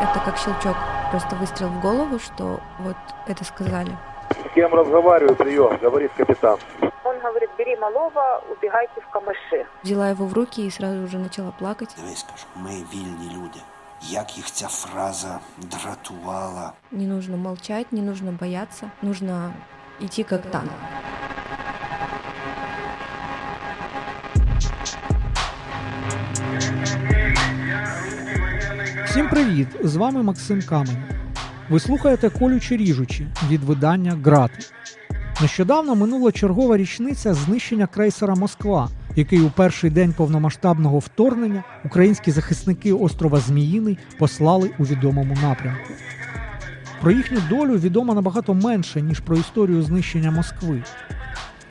Это как щелчок, просто выстрел в голову, что вот это сказали. С кем разговариваю, прием, говорит капитан. Он говорит, бери малого, убегайте в камыши. Взяла его в руки и сразу же начала плакать. Дивись, кажу, ми вільні люди. Як їх ця фраза дратувала. Не нужно молчать, не нужно бояться, нужно идти как танк. Всім привіт! З вами Максим Камень. Ви слухаєте колючі ріжучі від видання Грати. Нещодавно минула чергова річниця знищення крейсера Москва, який у перший день повномасштабного вторгнення українські захисники острова Зміїний послали у відомому напрямку. Про їхню долю відомо набагато менше, ніж про історію знищення Москви.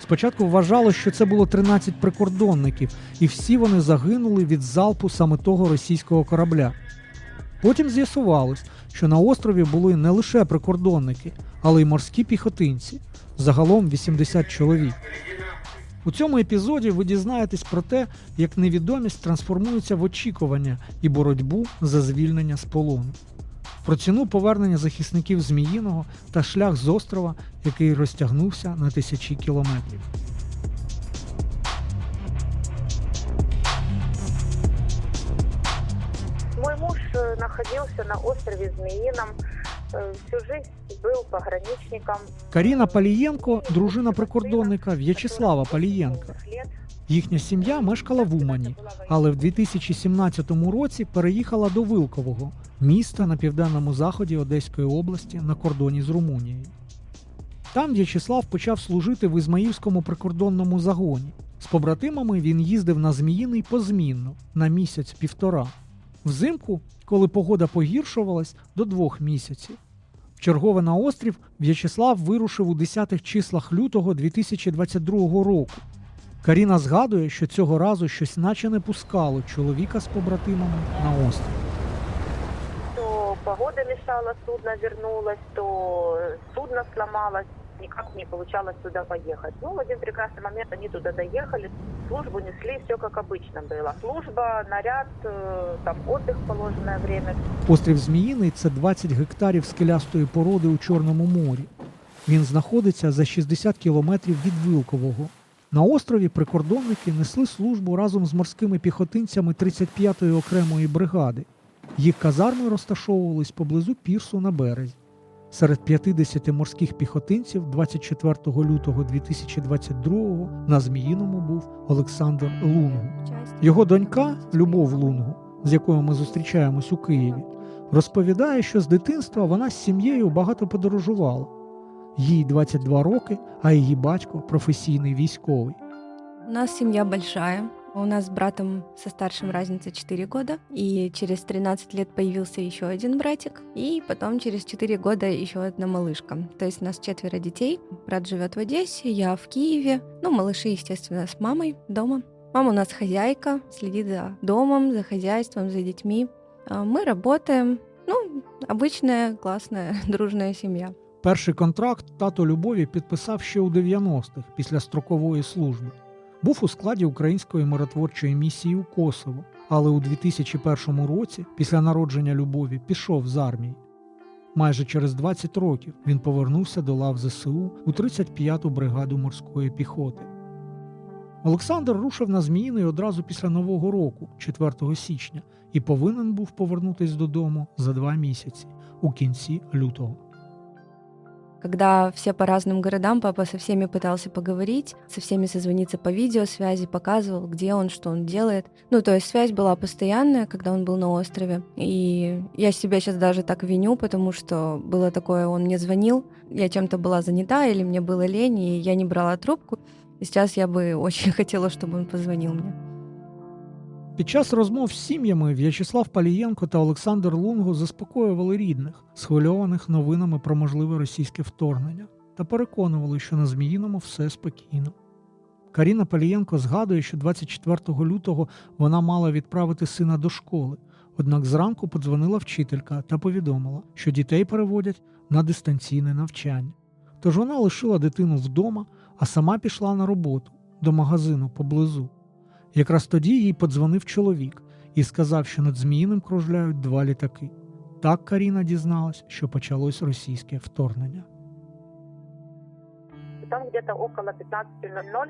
Спочатку вважалось, що це було 13 прикордонників, і всі вони загинули від залпу саме того російського корабля. Потім з'ясувалось, що на острові були не лише прикордонники, але й морські піхотинці, загалом 80 чоловік. У цьому епізоді ви дізнаєтесь про те, як невідомість трансформується в очікування і боротьбу за звільнення з полону. Про ціну повернення захисників Зміїного та шлях з острова, який розтягнувся на тисячі кілометрів. Мой муж э, находился на острове Змеином, э, всю жизнь был пограничником. Каріна Палієнко, дружина прикордонника В'ячеслава Палієнка. Лет. Їхня сім'я мешкала в Умані, але в 2017 році переїхала до Вилкового, міста на південному заході Одеської області на кордоні з Румунією. Там В'ячеслав почав служити в Ізмаїльському прикордонному загоні. З побратимами він їздив на Зміїний позмінно на місяць-півтора. Взимку, коли погода погіршувалась, до двох місяців. Вчергове на острів В'ячеслав вирушив у 10-х числах лютого 2022 року. Каріна згадує, що цього разу щось наче не пускало чоловіка з побратимами на острів. То погода мешала, судно вернулось, то судно сломалось Никак не получалось туда поехать. Ну, в один прекрасный момент они туда доехали, службу несли, все как обычно было. Служба, наряд, э, там отдых в положенное время. Острів Зміїний це 20 гектарів скелястої породи у Чорному морі. Він знаходиться за 60 кілометрів від Вилкового. На острові прикордонники несли службу разом з морськими піхотинцями 35-ї окремої бригади. Їх казарми розташовувались поблизу пірсу на березі. Серед 50 морських піхотинців 24 лютого 2022 на Зміїному був Олександр Лунгу. Його донька Любов Лунгу, з якою ми зустрічаємось у Києві, розповідає, що з дитинства вона з сім'єю багато подорожувала. Їй 22 роки, а її батько професійний військовий. У нас семья большая. У нас с братом со старшим разница 4 года. И через 13 лет появился еще один братик. И потом через 4 года еще одна малышка. То есть у нас четверо детей. Брат живет в Одессе, я в Киеве. Ну, малыши, естественно, с мамой дома. Мама у нас хозяйка, следит за домом, за хозяйством, за детьми. А Мы работаем. Ну, обычная, классная, дружная семья. Перший контракт тато Любові підписав ще у 90-х після строкової служби. Був у складі української миротворчої місії у Косово, але у 2001 році, після народження Любові, пішов з армії. Майже через 20 років він повернувся до лав ЗСУ у 35-ту бригаду морської піхоти. Олександр рушив на Зміїний одразу після Нового року, 4 січня, і повинен був повернутись додому за два місяці у кінці лютого. Когда все по разным городам, папа со всеми пытался поговорить, со всеми созвониться по видеосвязи, показывал, где он, что он делает. Ну, то есть связь была постоянная, когда он был на острове. И я себя сейчас даже так виню, потому что было такое, он мне звонил, я чем-то была занята или мне было лень, и я не брала трубку. И сейчас я бы очень хотела, чтобы он позвонил мне. Під час розмов з сім'ями В'ячеслав Палієнко та Олександр Лунго заспокоювали рідних, схвильованих новинами про можливе російське вторгнення, та переконували, що на Зміїному все спокійно. Каріна Палієнко згадує, що 24 лютого вона мала відправити сина до школи, однак зранку подзвонила вчителька та повідомила, що дітей переводять на дистанційне навчання. Тож вона лишила дитину вдома, а сама пішла на роботу до магазину поблизу. Якраз тоді їй подзвонив чоловік і сказав, що над Зміїним кружляють два літаки. Так Каріна дізналась, що почалось російське вторгнення. Там где-то около 15.00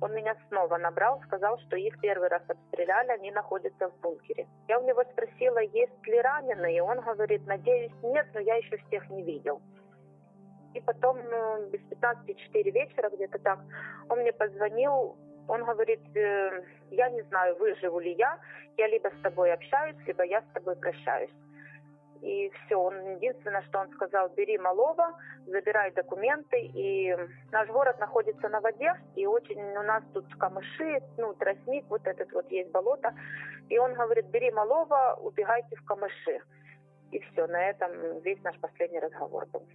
он меня снова набрал, сказал, что их первый раз обстреляли, они находятся в бункере. Я у него спросила, есть ли раненые, он говорит, надеюсь, нет, но я еще всех не видел. И потом ну, без 15-4 вечера, где-то так, он мне позвонил, он говорит, «Э, я не знаю, выживу ли я, я либо с тобой общаюсь, либо я с тобой прощаюсь. И все, он единственное, что он сказал, бери малого, забирай документы. И наш город находится на воде, и очень у нас тут камыши, ну, тростник, вот этот вот есть болото. И он говорит, бери малого, убегайте в камыши. И все, на этом весь наш последний разговор был.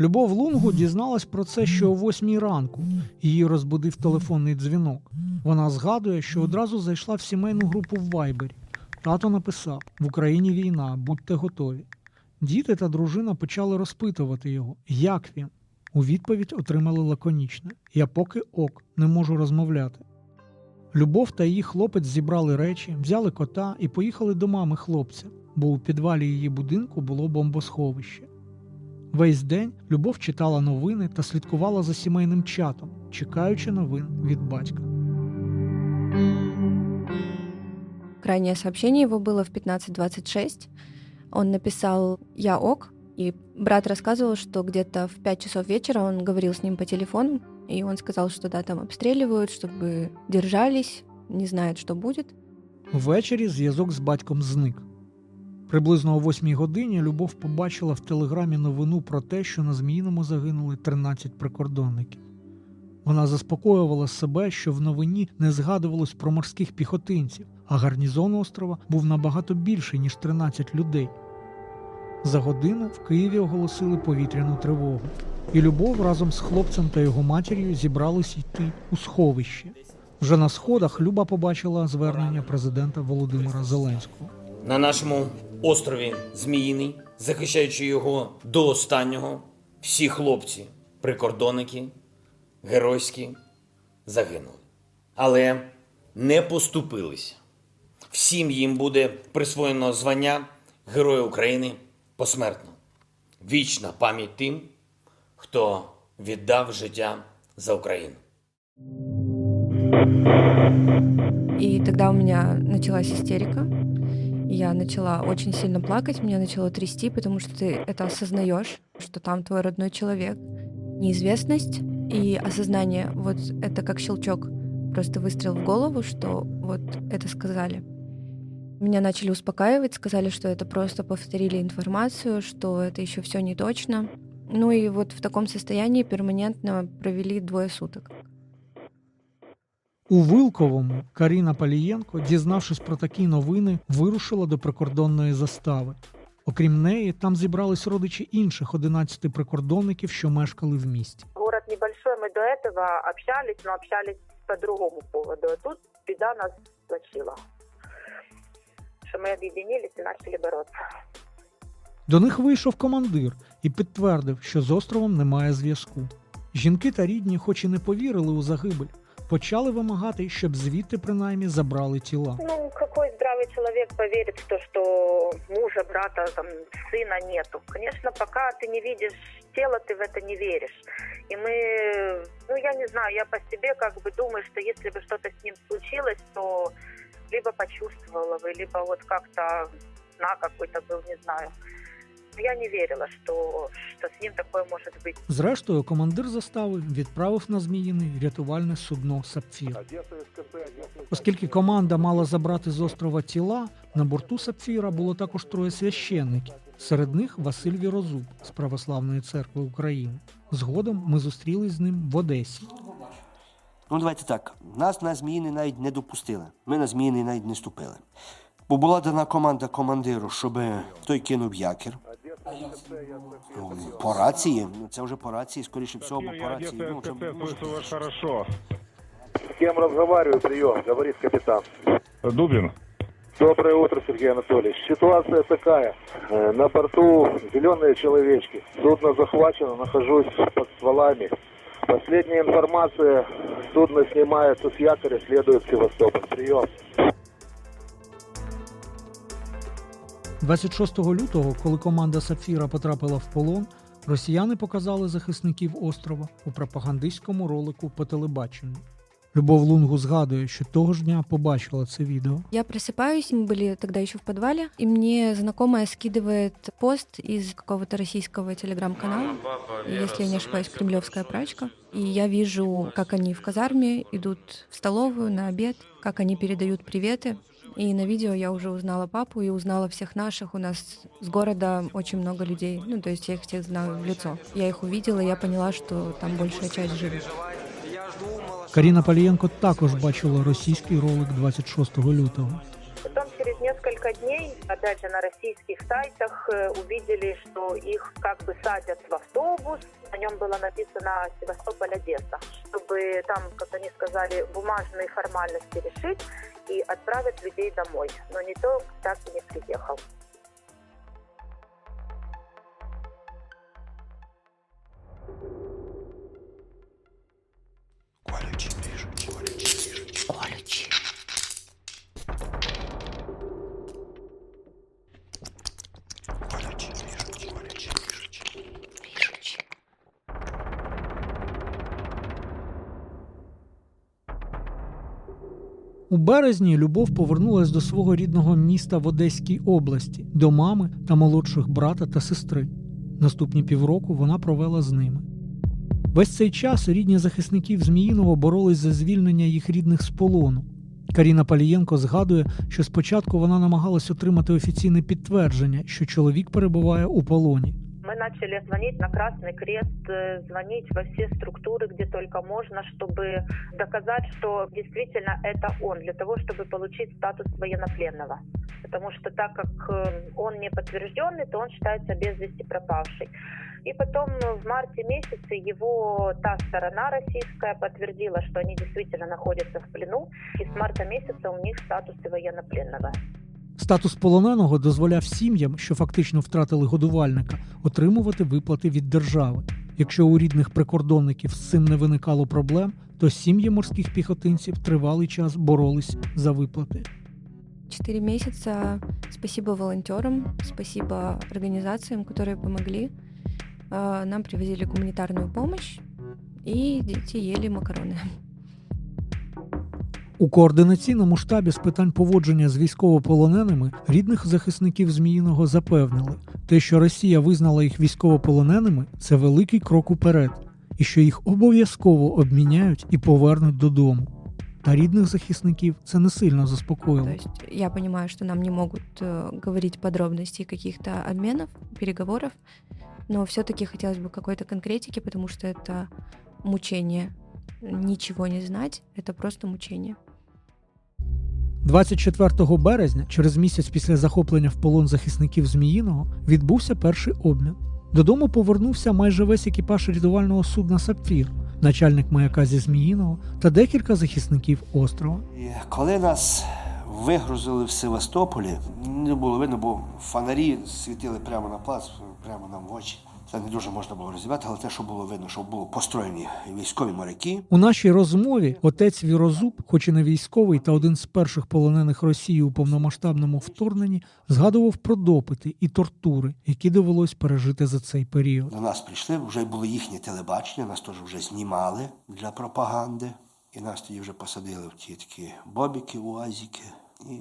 Любов Лунгу дізналась про це ще о восьмій ранку. Її розбудив телефонний дзвінок. Вона згадує, що одразу зайшла в сімейну групу в Вайбері. Тато написав: в Україні війна, будьте готові. Діти та дружина почали розпитувати його, як він. У відповідь отримали лаконічне: Я поки ок, не можу розмовляти. Любов та її хлопець зібрали речі, взяли кота і поїхали до мами хлопця, бо у підвалі її будинку було бомбосховище. Весь день Любов читала новини та слідкувала за сімейним чатом, чекаючи новин від батька. Крайнее сообщение его было в 15.26. Он написал «Я ок», и брат рассказывал, что где-то в 5 часов вечера он говорил с ним по телефону, и он сказал, что да, там обстреливают, чтобы держались, не знают, что будет. Ввечері зв'язок з батьком зник. Приблизно о восьмій годині Любов побачила в телеграмі новину про те, що на Зміїному загинули 13 прикордонників. Вона заспокоювала себе, що в новині не згадувалось про морських піхотинців, а гарнізон острова був набагато більший, ніж 13 людей. За годину в Києві оголосили повітряну тривогу, і Любов разом з хлопцем та його матір'ю зібрались йти у сховище. Вже на сходах Люба побачила звернення президента Володимира Зеленського. на нашому острові Зміїний, захищаючи його до останнього, всі хлопці, прикордонники, геройські загинули. Але не поступилися. Всім їм буде присвоєно звання Героя України посмертно. Вічна пам'ять тим, хто віддав життя за Україну. И тогда у меня началась истерика. Я начала очень сильно плакать, меня начало трясти, потому что ты это осознаешь, что там твой родной человек. Неизвестность и осознание, вот это как щелчок, просто выстрел в голову, что вот это сказали. Меня начали успокаивать, сказали, что это просто повторили информацию, что это еще все не точно. Ну и вот в таком состоянии перманентно провели двое суток. У Вилковому Каріна Палієнко, дізнавшись про такі новини, вирушила до прикордонної застави. Окрім неї, там зібрались родичі інших 11 прикордонників, що мешкали в місті. Город небольшой, мы до этого общались, но общались по другому поводу. А тут беда нас сплочила. Что мы объединились и начали бороться. До них вийшов командир і підтвердив, що з островом немає зв'язку. Жінки та рідні, хоч і не повірили у загибель, почали вимагати, щоб звідти принаймні забрали тіла. Ну, какой здравый человек поверит в то, что мужа, брата, там, сына нету? Конечно, пока ты не видишь тело, ты в это не веришь. И мы, ну, я не знаю, я по себе как бы думаю, что если бы что-то с ним случилось, то либо почувствовала бы, либо вот как-то на какой-то был, не знаю. Я не верила, что, что с ним такое может быть. Зрештою, командир застави відправив на Зміїний рятувальне судно Сапфір. Оскільки команда мала забрати з острова тіла, на борту Сапфіра було також троє священників. Серед них Василь Вірозуб з Православної церкви України. Згодом ми зустрілись з ним в Одесі. Ну, давайте так. Нас на зміїни навіть не допустили. Ми на зміїни навіть не ступили. Бо була дана команда командиру, щоб той кинув якір. Ну, По рації, ну це вже по рації, скоріше всього, бо по рації. Ну, вже, може, слышу вас хорошо. С кем разговариваю? Прием, говорит капитан. Дубин, Доброе утро, Сергей Анатольевич. Ситуация такая. Э, На борту зеленые человечки. Судно захвачено, нахожусь под стволами. Последняя информация. Судно снимается с якоря, следует в Севастополь. Прием. 26 лютого, коли команда Сапфіра потрапила в полон, росіяни показали захисників острова у пропагандистському ролику по телебаченню. Любов Лунгу згадує, що того ж дня побачила це відео. Я просыпаюсь, мы были тогда еще в подвале, и мне знакомая скидывает пост из какого-то российского телеграм-канала, если я не ошибаюсь, «Кремлевская прачка». И я вижу, как они в казарме идут в столовую на обед, как они передают приветы. И на видео я уже узнала папу и узнала всех наших. У нас с города очень много людей. Ну, то есть я их всех знаю в лицо. Я их увидела, и я поняла, что там большая часть живет. Каріна Палієнко також бачила російський ролик 26 лютого. Потом через несколько дней, опять же, на российских сайтах э, увидели, что их как бы садят в автобус. На нем было написано Севастополь-Одесса, чтобы там, как они сказали, бумажные формальности решить и отправить людей домой. Но никто так и не приехал. У березні Любов повернулась до свого рідного міста в Одеській області, до мами та молодших брата та сестри. Наступні півроку вона провела з ними. Весь цей час рідні захисників Зміїного боролись за звільнення їх рідних з полону. Каріна Палієнко згадує, що спочатку вона намагалась отримати офіційне підтвердження, що чоловік перебуває у полоні. Мы начали звонить на Красный Крест, э, звонить во все структуры, где только можно, чтобы доказать, что действительно это он, для того, чтобы получить статус военнопленного. Потому что так как э, он не подтвержденный, то он считается без вести пропавший. И потом в марте месяце его та сторона российская подтвердила, что они действительно находятся в плену, и с марта месяца у них статус военнопленного. Статус полоненого дозволяв сім'ям, що фактично втратили годувальника, отримувати виплати від держави. Якщо у рідних прикордонників з цим не виникало проблем, то сім'ї морських піхотинців тривалий час боролись за виплати. Четыре месяца. Спасибо волонтерам, спасибо организациям, которые помогли. А, Нам привозили гуманитарную помощь, и дети ели макароны. У координаційному штабі з питань поводження з військовополоненими рідних захисників Зміїного запевнили, те, що Росія визнала їх військовополоненими, це великий крок уперед, і що їх обов'язково обміняють і повернуть додому. Та рідних захисників це не сильно заспокоїло. То есть я понимаю, что нам не могут э, говорить подробностей каких-то обменов, переговоров, но все-таки хотелось бы какой-то конкретики, потому что это мучение. Ничего не знать, это просто мучение. 24 березня, через місяць після захоплення в полон захисників Зміїного, відбувся перший обмін. Додому повернувся майже весь екіпаж рятувального судна Сапфір, начальник маяка зі Зміїного та декілька захисників острова. Коли нас вигрузили в Севастополі, не було видно, бо фонарі світили прямо на плац, прямо нам в очі. Це не дуже можна було розібрати, але те, що було видно, що було построєні військові моряки. У нашій розмові отець Вірозуб, хоч і не військовий та один з перших полонених Росії у повномасштабному вторгненні, згадував про допити і тортури, які довелось пережити за цей період. До нас прийшли, вже було їхнє телебачення, нас теж вже знімали для пропаганди. І нас тоді вже посадили в ті такі бобіки, уазіки, і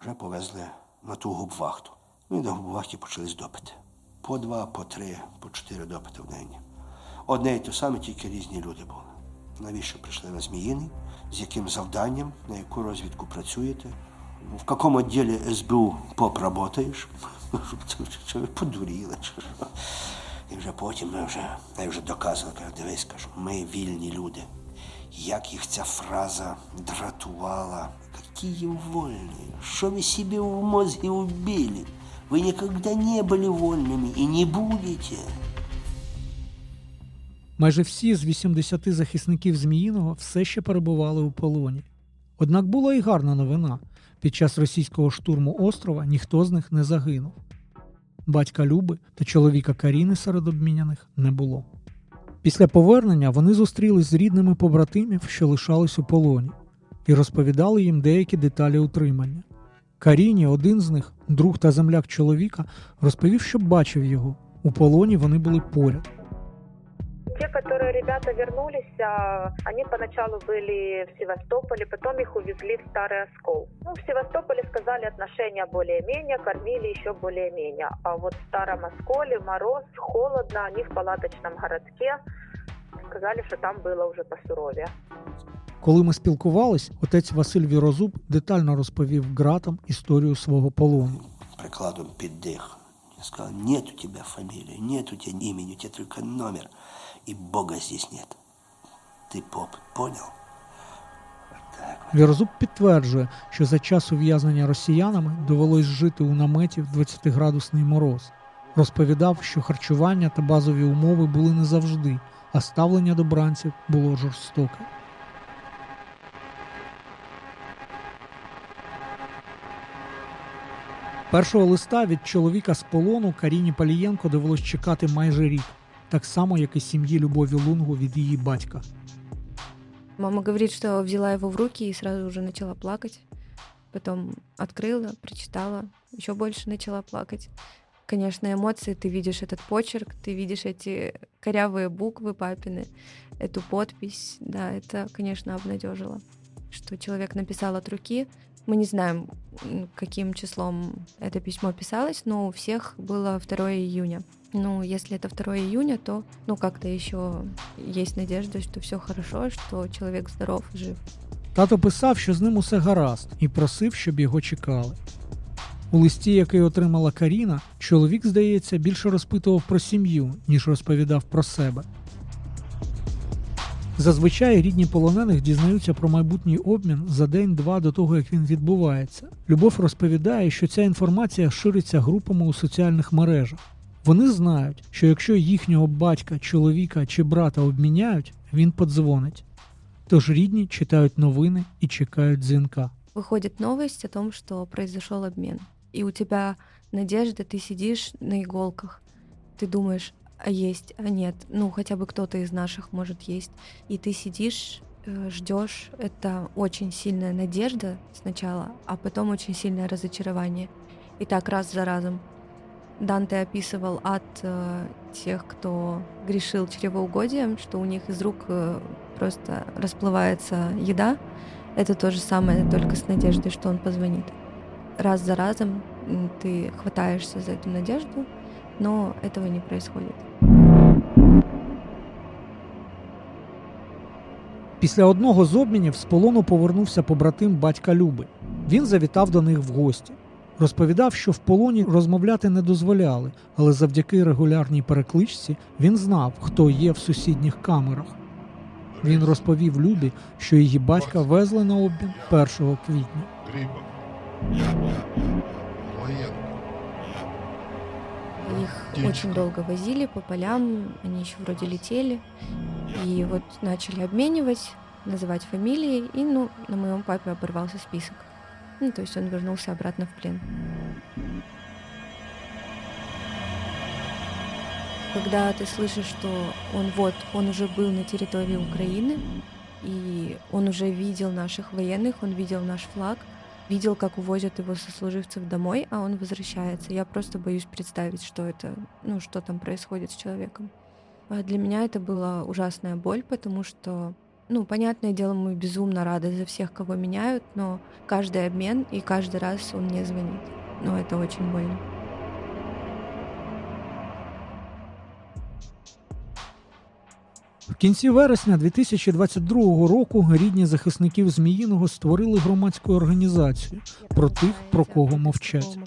вже повезли на ту губвахту. Ну і до губвахті почались допити. По два, по три, по чотири допити в день. Одне і те саме, тільки різні люди були. Навіщо прийшли на Зміїний? З яким завданням, на яку розвідку працюєте? В якому відділі СБУ поп работаєш? Що ви подуріли? Чи що? І вже потім ми вже, я вже доказано, кажу, дивись, кажу, ми вільні люди. Як їх ця фраза дратувала. Какие вольные? Что вы себе в мозге убили? Вы никогда не были вольными и не будете. Майже всі з 80 захисників Зміїного все ще перебували у полоні. Однак була і гарна новина: під час російського штурму острова ніхто з них не загинув. Батька Люби та чоловіка Каріни серед обміняних не було. Після повернення вони зустрілись з рідними побратимів, що лишались у полоні, і розповідали їм деякі деталі утримання. Каріні, один з них, друг та земляк чоловіка, розповів, що бачив його. У полоні вони були поряд. Те, которые ребята вернулись, а, они поначалу были в Севастополе, потом их увезли в Старый Оскол. Ну, в Севастополе сказали отношения более-менее, кормили еще более-менее. А вот в Старом Осколе мороз, холодно, они в палаточном городке. Сказали, что там было уже посуровее. Коли ми спілкувались, отець Василь Вірозуб детально розповів ґратам історію свого полону. Прикладом під дих. Я сказал, нет у тебя фамилии, нет у тебя имени, у тебя только номер. И Бога здесь нет. Ты поп, понял? Вірозуб підтверджує, що за час ув'язнення росіянами довелось жити у наметі в 20-градусний мороз. Розповідав, що харчування та базові умови були не завжди, а ставлення до бранців було жорстоке. Першого листа від чоловіка з полону Каріні Палієнко довелось чекати майже рік, так само, як і сім'ї Любові Лунгу від її батька. Мама говорит, что взяла его в руки и сразу уже начала плакать. Потом открыла, прочитала, еще больше начала плакать. Конечно, эмоции, ты видишь этот почерк, ты видишь эти корявые буквы папины, эту подпись. Да, это, конечно, обнадежило, что человек написал от руки. Мы не знаем, м, каким числом это письмо писалось, но у всех было 2 июня. Ну, если это 2 июня, то, ну, как-то еще есть надежда, что все хорошо, что человек здоров, жив. Тато писав, що з ним усе гаразд, і просив, щоб його чекали. У листі, який отримала Каріна, чоловік, здається, більше розпитував про сім'ю, ніж розповідав про себе. Зазвичай рідні полонених дізнаються про майбутній обмін за день-два до того, як він відбувається. Любов розповідає, що ця інформація шириться групами у соціальних мережах. Вони знають, що якщо їхнього батька, чоловіка чи брата обміняють, він подзвонить. Тож рідні читають новини і чекають дзвінка. Выходит новость о том, что произошел обмен. И у тебя надежда, ты сидишь на иголках. Ты думаешь, а есть, а нет. Ну, хотя бы кто-то из наших может есть. И ты сидишь, э, ждешь. Это очень сильная надежда сначала, а потом очень сильное разочарование. И так раз за разом. Данте описывал ад э, тех, кто грешил чревоугодием, что у них из рук э, просто расплывается еда. Это то же самое, только с надеждой, что он позвонит. Раз за разом ты хватаешься за эту надежду, но этого не происходит. Після одного з обмінів з полону повернувся побратим батька Люби. Він завітав до них в гості. Розповідав, що в полоні розмовляти не дозволяли, але завдяки регулярній перекличці він знав, хто є в сусідніх камерах. Він розповів Любі, що її батька везли на обмін 1 квітня. Их очень долго возили по полям, они еще вроде летели. И вот начали обменивать, называть фамилии, и ну, на моем папе оборвался список. Ну, то есть он вернулся обратно в плен. Когда ты слышишь, что он вот, он уже был на территории Украины, и он уже видел наших военных, он видел наш флаг, видел, как увозят его сослуживцев домой, а он возвращается. Я просто боюсь представить, что это, ну, что там происходит с человеком. А Для меня это была ужасная боль, потому что, ну, понятное дело, мы безумно рады за всех, кого меняют, но каждый обмен и каждый раз он мне звонит. Но это очень больно. В кінці вересня 2022 року рідні захисників Зміїного створили громадську організацію про тих, про кого мовчать.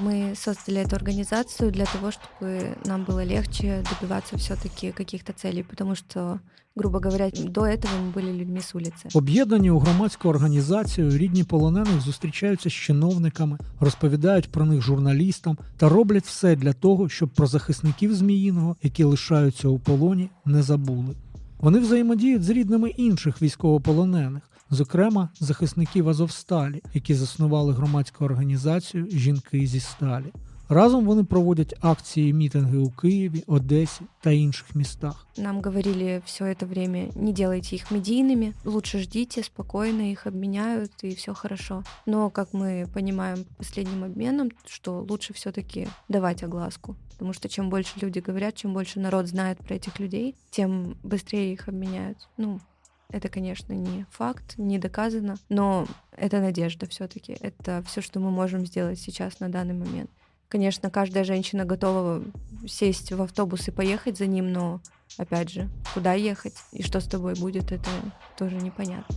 Мы создали эту организацию для того, чтобы нам было легче добиваться все-таки каких-то целей, потому что, грубо говоря, до этого мы были людьми с улицы. Об'єднані у громадську організацію рідні полонених зустрічаються з чиновниками, розповідають про них журналістам та роблять все для того, щоб про захисників Зміїного, які лишаються у полоні, не забули. Вони взаємодіють з рідними інших військовополонених, зокрема захисників Азовсталі, які заснували громадську організацію Жінки зі сталі. Разом вони проводять акції і мітинги у Києві, Одесі та інших містах. Нам говорили все это время, не делайте их медийными, лучше ждите, спокойно их обменяют, и все хорошо. Но, как мы понимаем по последним обменам, что лучше все-таки давать огласку. Потому что чем больше люди говорят, чем больше народ знает про этих людей, тем быстрее их обменяют. Ну, это, конечно, не факт, не доказано, но это надежда все-таки. Это все, что мы можем сделать сейчас на данный момент. Конечно, каждая женщина готова сесть в автобус и поехать за ним, но опять же, куда ехать и что с тобой будет, это тоже непонятно.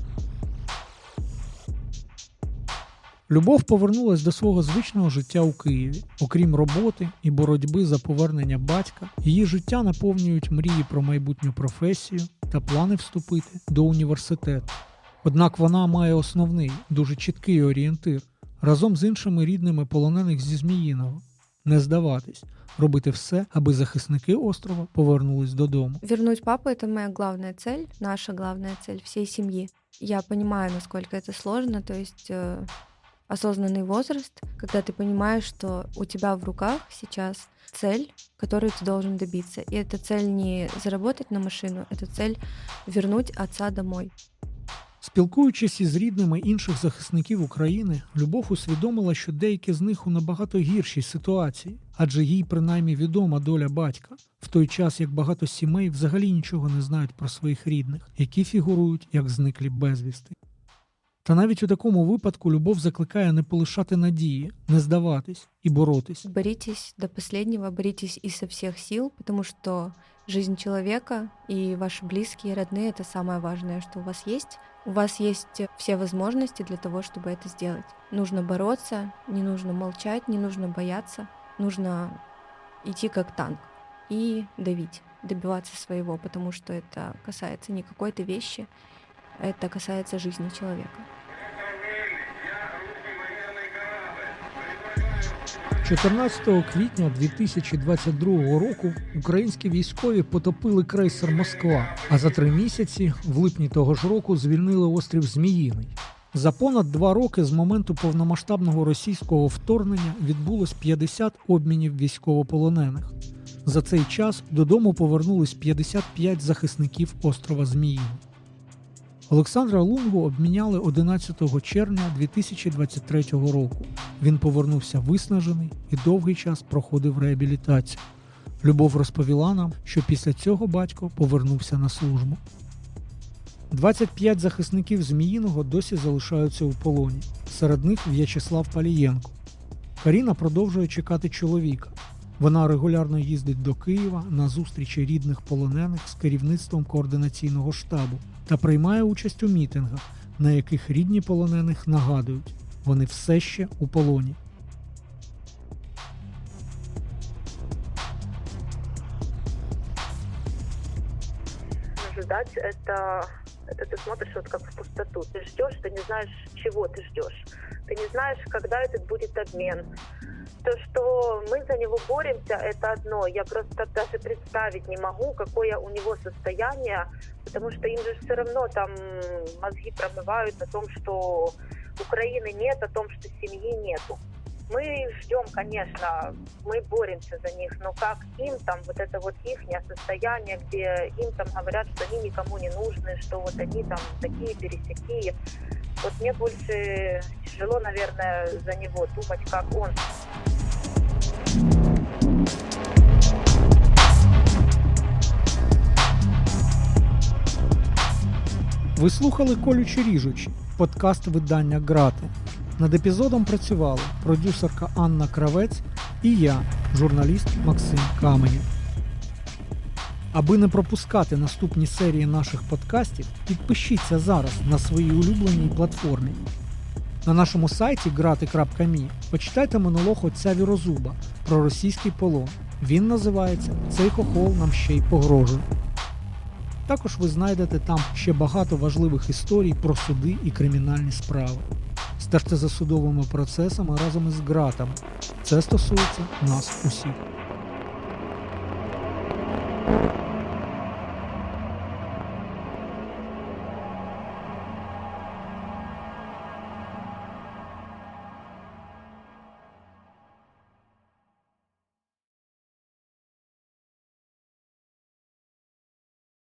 Любов повернулась до свого звичного життя у Києві. Окрім роботи і боротьби за повернення батька, її життя наповнюють мрії про майбутню професію та плани вступити до університету. Однак вона має основний, дуже чіткий орієнтир разом з іншими рідними полонених зі Зміїного не здаватись, робити все, аби захисники острова повернулись додому. Вернуть папу — это моя главная цель, наша главная цель всей семьи. Я понимаю, насколько это сложно, то есть э, осознанный возраст, когда ты понимаешь, что у тебя в руках сейчас цель, которую ты должен добиться. И эта цель не заработать на машину, это цель вернуть отца домой. Спілкуючись із рідними інших захисників України, Любов усвідомила, що деякі з них у набагато гіршій ситуації, адже їй принаймні відома доля батька, в той час як багато сімей взагалі нічого не знають про своїх рідних, які фігурують як зниклі безвісти. Та навіть у такому випадку любов закликає не полишати надії, не здаватись і боротись. Боритесь до последнего, боритесь изо всех сил, потому что жизнь человека и ваши близкие, родные — это самое важное, что у вас есть. У вас есть все возможности для того, чтобы это сделать. Нужно бороться, не нужно молчать, не нужно бояться. Нужно идти как танк и давить, добиваться своего, потому что это касается не какой-то вещи, это касается жизни человека. 14 квітня 2022 року українські військові потопили крейсер Москва, а за три місяці, в липні того ж року, звільнили острів Зміїний. За понад два роки з моменту повномасштабного російського вторгнення відбулось 50 обмінів військовополонених. За цей час додому повернулись 55 захисників острова Зміїний. Олександра Лунгу обміняли 11 червня 2023 року. Він повернувся виснажений і довгий час проходив реабілітацію. Любов розповіла нам, що після цього батько повернувся на службу. 25 захисників Зміїного досі залишаються у полоні. Серед них В'ячеслав Палієнко. Каріна продовжує чекати чоловіка. Вона регулярно їздить до Києва на зустрічі рідних полонених з керівництвом координаційного штабу та приймає участь у мітингах, на яких рідні полонених нагадують, вони все ще у полоні. Ждать это, это ты смотришь вот как в пустоту. Ты ждешь, ты не знаешь, чего ты ждешь. Ты не знаешь, когда этот будет обмен. То, что мы за него боремся, это одно. Я просто даже представить не могу, какое у него состояние, потому что им же все равно там мозги промывают о том, что Украины нет, о том, что семьи нету. Мы ждем, конечно, мы боремся за них, но как им там, вот это вот их состояние, где им там говорят, что они никому не нужны, что вот они там такие пересякие. Вот мне больше тяжело, наверное, за него думать, как он. Ви слухали колючі ріжучі подкаст видання Грати. Над епізодом працювали продюсерка Анна Кравець і я, журналіст Максим Каменів. Аби не пропускати наступні серії наших подкастів, підпишіться зараз на своїй улюбленій платформі. На нашому сайті grati.me почитайте монолог отця Вірозуба про російський полон. Він називається Цей хохол нам ще й погрожує. Також ви знайдете там ще багато важливих історій про суди і кримінальні справи. Стежте за судовими процесами разом із ґратами. Це стосується нас усіх.